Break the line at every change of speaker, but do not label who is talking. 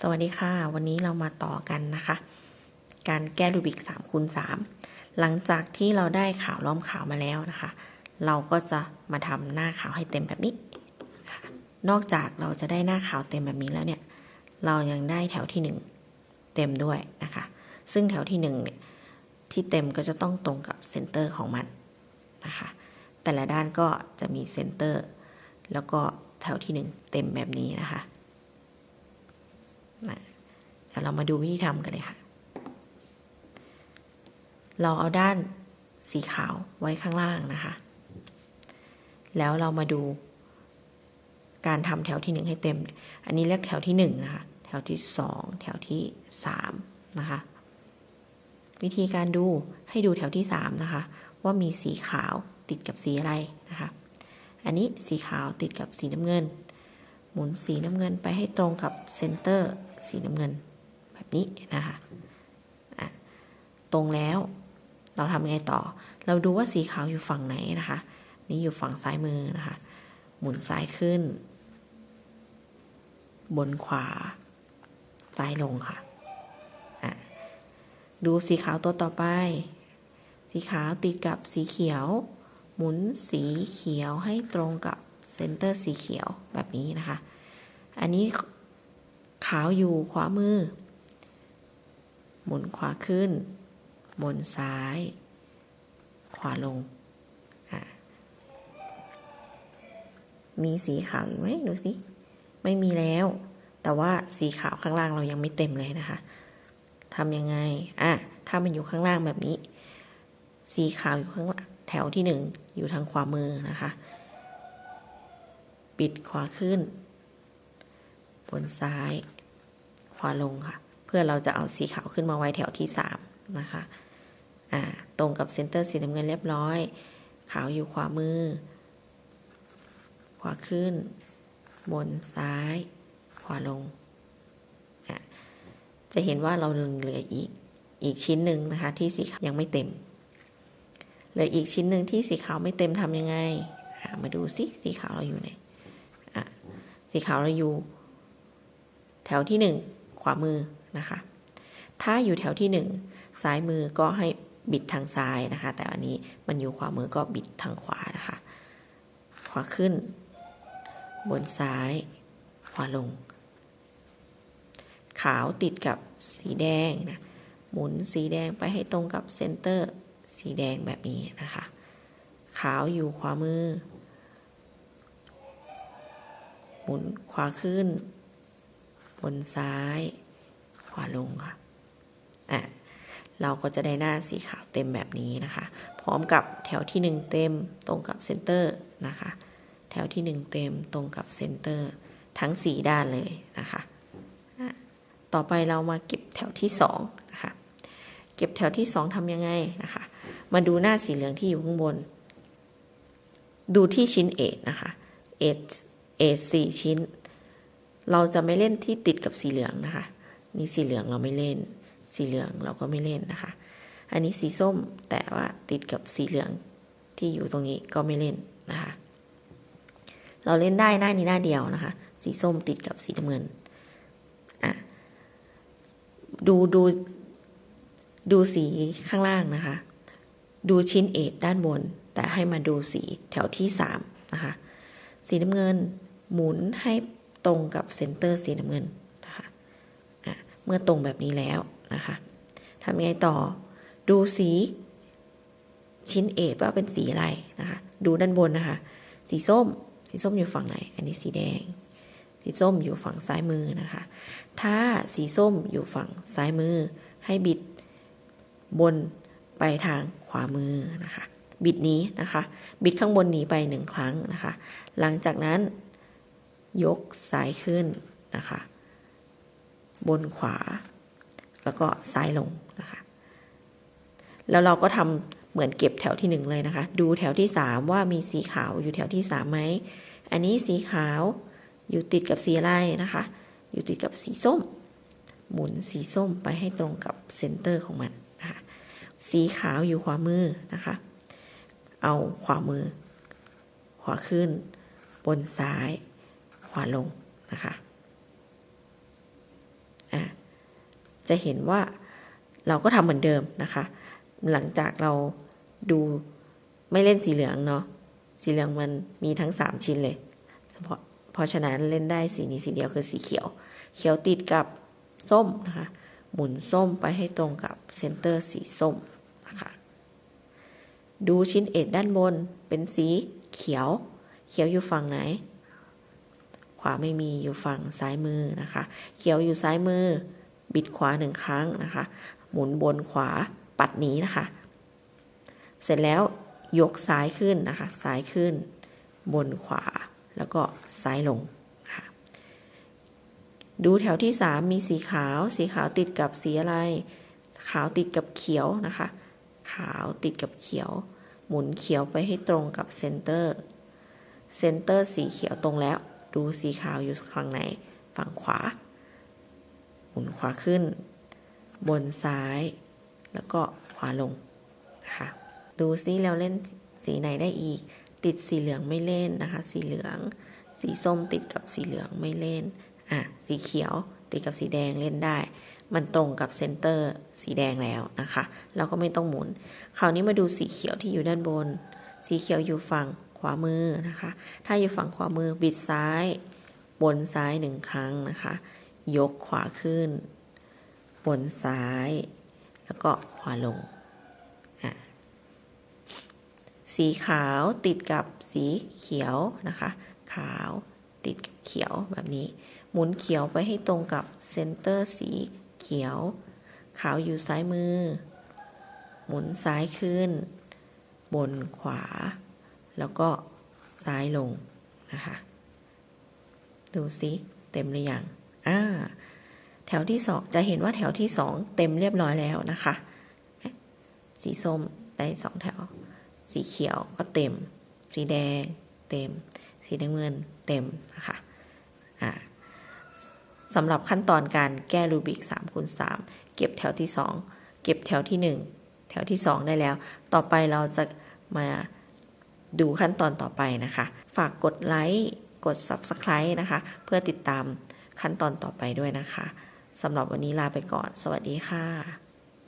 สวัสดีค่ะ วันนี้เรามาต่อกันนะคะ การแก้รูบิก3คูณ3หลังจากที่เราได้ขาวล้อมขาวมาแล้วนะคะ เราก็จะมาทำหน้าขาวให้เต็มแบบนี้ นอกจากเราจะได้หน้าขาวเต็มแบบนี้แล้วเนี่ย เรายังได้แถวที่ 1 เต็มด้วยนะคะ ซึ่งแถวที่1เนี่ยที่เต็มก็จะต้องตรงกับเซนเตอร์ของมันนะคะ แต่ละด้านก็จะมีเซนเตอร์แล้วก็แถวที่ 1 เต็มแบบนี้นะคะ นะเดี๋ยวเรามาดูวิธีทำกันเลยค่ะ เราเอาด้านสีขาวไว้ข้างล่างนะคะ แล้วเรามาดูการทำแถวที่หนึ่งให้เต็ม อันนี้เรียกแถวที่หนึ่งนะคะ แถวที่สองแถวที่สามนะคะ วิธีการดูให้ดูแถวที่สามนะคะ ว่ามีสีขาวติดกับสีอะไรนะคะ อันนี้สีขาวติดกับสีน้ำเงิน หมุนสีน้ำเงินไปให้ตรงกับเซนเตอร์ สีน้ำเงิน แบบนี้นะคะะตรงแล้วเราทำยังไงต่อ เราดูว่าสีขาวอยู่ฝั่งไหนนะคะ นี่อยู่ฝั่งซ้ายมือนะคะ หมุนซ้ายขึ้น บนขวา ซ้ายลงค่ะะดูสีขาวตัวต่อไป สีขาวติดกับสีเขียว หมุนสีเขียวให้ตรงกับเซนเตอร์สีเขียวแบบนี้นะคะ อันนี้ ขาวอยู่ขวามือ หมุนขวาขึ้นบนซ้าย ขวาลง มีสีขาวอยู่ไหมดูสิ ไม่มีแล้ว แต่ว่าสีขาวข้างล่างเรายังไม่เต็มเลยนะคะทำยังไง อะ ถ้ามันอยู่ข้างล่างแบบนี้ สีขาวอยู่ข้างแถวที่หนึ่งอยู่ทางขวามือนะคะ ปิดขวาขึ้นบนซ้าย วาลงค่ะ เพื่อเราจะเอาสีขาวขึ้นมาไว้แถวที่สามนะคะอ่าตรงกับเซนเตอร์สีน้ำเงินเรียบร้อย ขาวอยู่ขวามือ ขวาขึ้น บนซ้าย ขวาลง จะเห็นว่าเราเหลืออีกอีกชิ้นหนึ่งนะคะ ที่สีขาวยังไม่เต็มเหลืออีกชิ้นหนึ่งที่สีขาวไม่เต็มทำยังไงมาดูสิสีขาวเราอยู่ไหนสีขาวเราอยู่ แถวที่หนึ่ง ขวามือนะคะ ถ้าอยู่แถวที่หนึ่งซ้ายมือก็ให้บิดทางซ้ายนะคะ แต่อันนี้มันอยู่ขวามือก็บิดทางขวานะคะ ขวาขึ้น บนซ้าย ขวาลง ขาวติดกับสีแดงนะหมุนสีแดงไปให้ตรงกับเซนเตอร์สีแดงแบบนี้นะคะ ขาวอยู่ขวามือ หมุนขวาขึ้น นซ้าย ขวาลงค่ะ อะ เราก็จะได้หน้าสีขาวเต็มแบบนี้นะคะ พร้อมกับแถวที่ 1 เต็มตรงกับเซนเตอร์นะคะ แถวที่ 1 เต็มตรงกับเซนเตอร์ทั้ง 4 ด้านเลยนะคะ ต่อไปเรามาเก็บแถวที่2นะคะ เก็บแถวที่ 2ทำยังไงนะคะ มาดูหน้าสีเหลืองที่อยู่ข้างบน ดูที่ชิ้นเอทนะคะเอทเอทสี่ชิ้น เราจะไม่เล่นที่ติดกับสีเหลืองนะคะ นี่สีเหลืองเราไม่เล่น สีเหลืองเราก็ไม่เล่นนะคะ อันนี้สีส้มแต่ว่าติดกับสีเหลืองที่อยู่ตรงนี้ก็ไม่เล่นนะคะ เราเล่นได้หน้านี้หน้าเดียวนะคะ สีส้มติดกับสีน้ำเงินอะดูดูดูสีข้างล่างนะคะ ดูชิ้นเอทด้านบน แต่ให้มาดูสีแถวที่สามนะคะ สีน้ำเงินหมุนให้ ตรงกับเซนเตอร์สีน้ำเงินนะคะะเมื่อตรงแบบนี้แล้วนะคะทำยังไงต่อดูสีชิ้นเอทว่าเป็นสีอะไรนะคะ ดูด้านบนนะคะ สีส้ม สีส้มอยู่ฝั่งไหน อันนี้สีแดง สีส้มอยู่ฝั่งซ้ายมือนะคะ ถ้าสีส้มอยู่ฝั่งซ้ายมือ ให้บิดบนไปทางขวามือนะคะ บิดนี้นะคะ บิดข้างบนหนีไปหนึ่งครั้งนะคะ หลังจากนั้น ยกซ้ายขึ้นนะคะ บนขวา แล้วก็ซ้ายลงนะคะ แล้วเราก็ทำเหมือนเก็บแถวที่หนึ่งเลยนะคะ ดูแถวที่สามว่ามีสีขาวอยู่แถวที่สามไหมอันนี้สีขาวอยู่ติดกับสีอะไรนะคะ อยู่ติดกับสีส้ม หมุนสีส้มไปให้ตรงกับเซนเตอร์ของมันนะคะสีขาวอยู่ขวามือนะคะ เอาขวามือ ขวาขึ้นบนซ้าย วาลงนะคะจะเห็นว่าเราก็ทำเหมือนเดิมนะคะ หลังจากเราดูไม่เล่นสีเหลืองเนาะสีเหลืองมันมีทั้ง 3 ชิ้นเลยเพราะเพราะฉะนั้นเล่นได้สีนี้สีเดียวคือสีเขียว เขียวติดกับส้มนะคะ หมุนส้มไปให้ตรงกับเซนเตอร์สีส้มนะคะดูชิ้นเอ็ดด้านบนเป็นสีเขียว เขียวอยู่ฝั่งไหน วาไม่มีอยู่ฝั่งซ้ายมือนะคะ เขียวอยู่ซ้ายมือ บิดขวาหนึ่งครั้งนะคะ หมุนบนขวาปัดหนีนะคะ เสร็จแล้วยกซ้ายขึ้นนะคะซ้ายขึ้น บนขวาแล้วก็ซ้ายลงค่ะดูแถวที่ 3 มีสีขาว สีขาวติดกับสีอะไร ขาวติดกับเขียวนะคะ ขาวติดกับเขียว หมุนเขียวไปให้ตรงกับเซนเตอร์เซนเตอร์สีเขียวตรงแล้ว ดูสีขาวอยู่ฝั่งไหน ฝั่งขวา หมุนขวาขึ้น บนซ้าย แล้วก็ขวาลงนะคะดูซิเราเล่นสีไหนได้อีก ติดสีเหลืองไม่เล่นนะคะ สีเหลือง สีส้มติดกับสีเหลืองไม่เล่น อะ สีเขียวติดกับสีแดงเล่นได้ มันตรงกับเซนเตอร์สีแดงแล้วนะคะ เราก็ไม่ต้องหมุน คราวนี้มาดูสีเขียวที่อยู่ด้านบน สีเขียวอยู่ฝั่งขวามือนะคะ ถ้าอยู่ฝั่งขวามือบิดซ้ายบนซ้ายหนึ่งครั้งนะคะ ยกขวาขึ้น บนซ้าย แล้วก็ขวาลง สีขาวติดกับสีเขียวนะคะ ขาวติดกับเขียวแบบนี้ หมุนเขียวไปให้ตรงกับเซนเตอร์สีเขียว ขาวอยู่ซ้ายมือ หมุนซ้ายขึ้น บนขวา แล้วก็ซ้ายลงนะคะ ดูสิเต็มหรือยังอ่าแถวที่สองจะเห็นว่าแถวที่สองเต็มเรียบร้อยแล้วนะคะ สีส้มได้สองแถว สีเขียวก็เต็ม สีแดงเต็ม สีน้ำเงินเต็มนะคะอ่าสำหรับขั้นตอนการแก้รูบิก3คูณ3เก็บแถวที่ 2 เก็บแถวที่ 1 แถวที่ 2 ได้แล้ว ต่อไปเราจะมา ดูขั้นตอนต่อไปนะคะ ฝากกดไลค์กด Subscribe นะคะ เพื่อติดตามขั้นตอนต่อไปด้วยนะคะสำหรับวันนี้ลาไปก่อน สวัสดีค่ะ